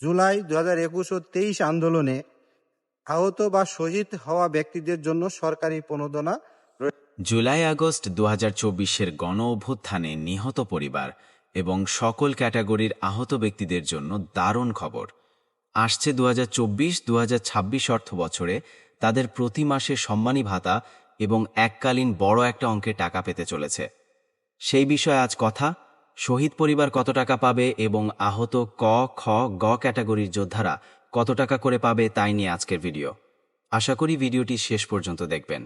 জুলাই দু হাজার একুশ ও তেইশ আন্দোলনে আহত বা শহীদ হওয়া ব্যক্তিদের জন্য সরকারি প্রণোদনা জুলাই আগস্ট দু হাজার চব্বিশের গণ অভ্যুত্থানে নিহত পরিবার এবং সকল ক্যাটাগরির আহত ব্যক্তিদের জন্য দারুণ খবর। আসছে দু হাজার চব্বিশ দু হাজার ছাব্বিশ অর্থ বছরে তাদের প্রতি মাসে সম্মানী ভাতা এবং এককালীন বড় একটা অঙ্কের টাকা পেতে চলেছে। সেই বিষয়ে আজ কথা শহীদ পরিবার কত টাকা পাবে এবং আহত ক, খ, গ ক্যাটাগরির যোদ্ধারা কত টাকা করে পাবে তাই নিয়ে আজকের ভিডিও। আশা করি ভিডিওটি শেষ পর্যন্ত দেখবেন।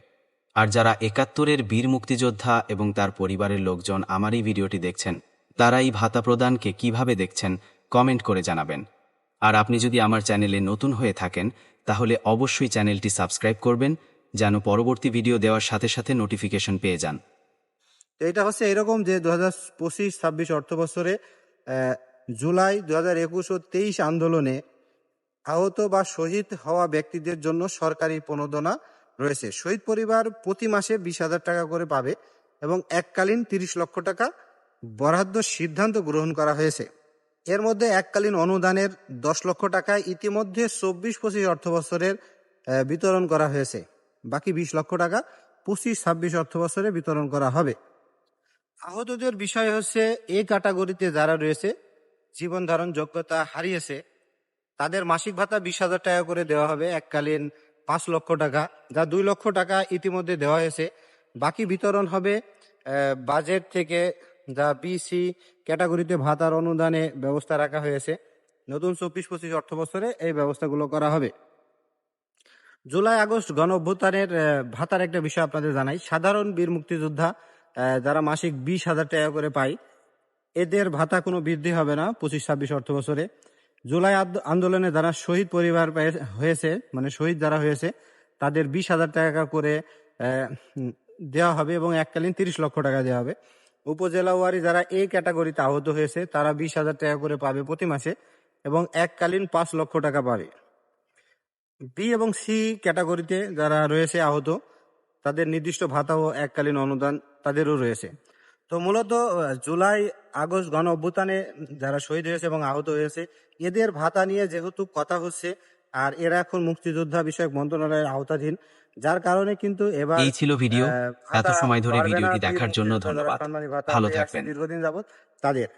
আর যারা একাত্তরের বীর মুক্তিযোদ্ধা এবং তার পরিবারের লোকজন আমার এই ভিডিওটি দেখছেন, তারা এই ভাতা প্রদানকে কীভাবে দেখছেন, কমেন্ট করে জানাবেন। আর আপনি যদি আমার চ্যানেলে নতুন হয়ে থাকেন, তাহলে অবশ্যই চ্যানেলটি সাবস্ক্রাইব করবেন, যেন পরবর্তী ভিডিও দেওয়ার সাথে সাথে নোটিফিকেশন পেয়ে যান। তো এটা হচ্ছে এরকম যে দু হাজার পঁচিশ, ছাব্বিশ অর্থ বছরে জুলাই দু হাজার একুশ ও তেইশ আন্দোলনে আহত বা শহীদ হওয়া ব্যক্তিদের জন্য সরকারি প্রণোদনা রয়েছে। শহীদ পরিবার প্রতি মাসে বিশ হাজার টাকা করে পাবে এবং এককালীন তিরিশ লক্ষ টাকা বরাদ্দ সিদ্ধান্ত গ্রহণ করা হয়েছে। এর মধ্যে এককালীন অনুদানের দশ লক্ষ টাকা ইতিমধ্যে চব্বিশ পঁচিশ অর্থ বছরের বিতরণ করা হয়েছে। বাকি বিশ লক্ষ টাকা পঁচিশ, ছাব্বিশ অর্থ বছরে বিতরণ করা হবে। আহতদের বিষয় হচ্ছে, এই ক্যাটাগরিতে যারা রয়েছে, জীবন ধারণ যোগ্যতা হারিয়েছে, তাদের মাসিক ভাতা বিশ হাজার টাকা করে দেওয়া হবে, এককালীন পাঁচ লক্ষ টাকা, যা দুই লক্ষ টাকা ইতিমধ্যে দেওয়া হয়েছে। বাকি বিতরণ হবে বাজেট থেকে যা বিসি ক্যাটাগরিতে ভাতার অনুদানে ব্যবস্থা রাখা হয়েছে। নতুন চব্বিশ পঁচিশ অর্থ বছরে এই ব্যবস্থাগুলো করা হবে। জুলাই আগস্ট গণ অভ্যুত্থানের ভাতার একটা বিষয় আপনাদের জানাই। সাধারণ বীর মুক্তিযোদ্ধা যারা মাসিক বিশ হাজার টাকা করে পায়, এদের ভাতা কোনো বৃদ্ধি হবে না পঁচিশ, ছাব্বিশ অর্থ বছরে। জুলাই আন্দোলনে যারা শহীদ পরিবার হয়েছে মানে শহীদ যারা হয়েছে, তাদের বিশ হাজার টাকা করে দেওয়া হবে এবং এককালীন তিরিশ লক্ষ টাকা দেওয়া হবে। উপজেলা ওয়ারি যারা এই ক্যাটাগরিতে আহত হয়েছে, তারা বিশ হাজার টাকা করে পাবে প্রতি মাসে এবং এককালীন পাঁচ লক্ষ টাকা পাবে। বি এবং সি ক্যাটাগরিতে যারা রয়েছে আহত তাদের নির্দিষ্ট ভাতা ও এককালীন অনুদান তাদেরও রয়েছে। তো মূলত জুলাই আগস্ট গণ অভ্যুত্থানে যারা শহীদ হয়েছে এবং আহত হয়েছে এদের ভাতা নিয়ে যেহেতু কথা হচ্ছে আর এরা এখন মুক্তিযোদ্ধা বিষয়ক মন্ত্রণালয়ের আওতাধীন যার কারণে কিন্তু এবার এই ছিল ভিডিও। এত সময় ধরে ভিডিওটি দেখার জন্য ধন্যবাদ। ভালো থাকবেন। দীর্ঘদিন যাবত তাদের।